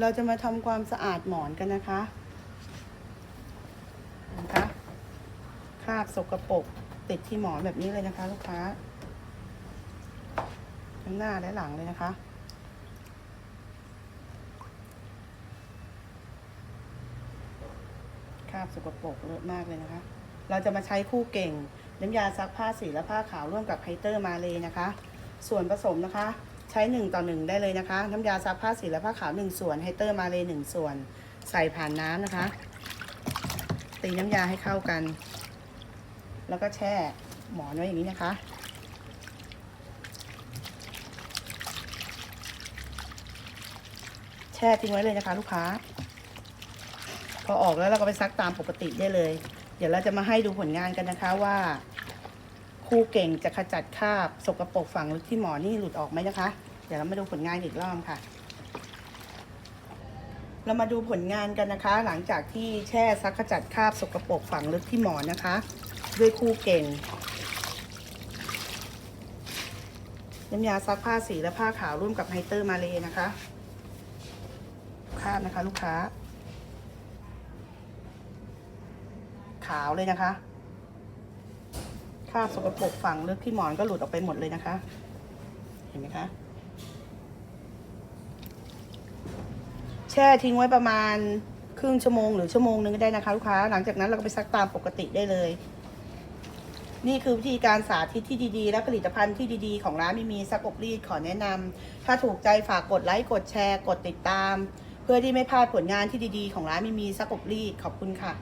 เราจะมาทำความสะอาดหมอนกันนะคะนะคะคราบสกรปรกติดที่หมอนแบบนี้เลยนะคะ ลูกค้าทั้งหน้าและหลังเลยนะคะ คราบสกปรกเยอะมากเลยนะคะ เราจะมาใช้คู่เก่งน้ำยาซักผ้าสีและผ้าขาวร่วมกับไฮเตอร์มาเลยนะคะ ส่วนผสมนะคะ ช้ 1 ต่อ 1 ได้เลยนะคะ น้ำยาซักผ้าสีและผ้าขาว 1 ส่วนไฮเตอร์มาเลย 1 ส่วน ใส่ผ่านน้ำนะคะ ตีน้ำยาให้เข้ากัน แล้วก็แช่หมอนไว้อย่างนี้นะคะแช่ทิ้งไว้เลยนะคะ ลูกค้า พอออกแล้วเราก็ไปซักตามปกติได้เลย เดี๋ยวเราจะมาให้ดูผลงานกันนะคะว่า คู่เก่งจะขจัดคราบสกรปรกฝังลึกที่หมอนี่หลุดออกไหมนะคะ เดี๋ยวเรามาดูผลงานอีกรอบค่ะ เรามาดูผลงานกันนะคะ หลังจากที่แช่ซักขจัดคราบสกรปรกฝังลึกที่หมอนนะคะ ด้วยคู่เก่งน้ำยาซักผ้าสีและผ้าขาวร่วมกับไฮเตอร์มาเลยนะคะคราบนะคะ ลูกค้า ขาวเลยนะคะ ราบสกปรกฝังลึกที่หมอนก็หลุดออกไปหมดเลยนะคะ เห็นไหมคะ แช่ทิ้งไว้ประมาณครึ่งชั่วโมงหรือชั่วโมงนึงก็ได้นะคะลูกค้า หลังจากนั้นเราก็ไปซักตามปกติได้เลย นี่คือวิธีการสาธิตที่ดีๆ และผลิตภัณฑ์ที่ดีๆ ของร้านมีมีซักอบรีดขอแนะนำถ้าถูกใจฝากกดไลค์กดแชร์ กดติดตาม เพื่อที่ไม่พลาดผลงานที่ดีๆ ของร้านมีมีซักอบรีดขอบคุณค่ะ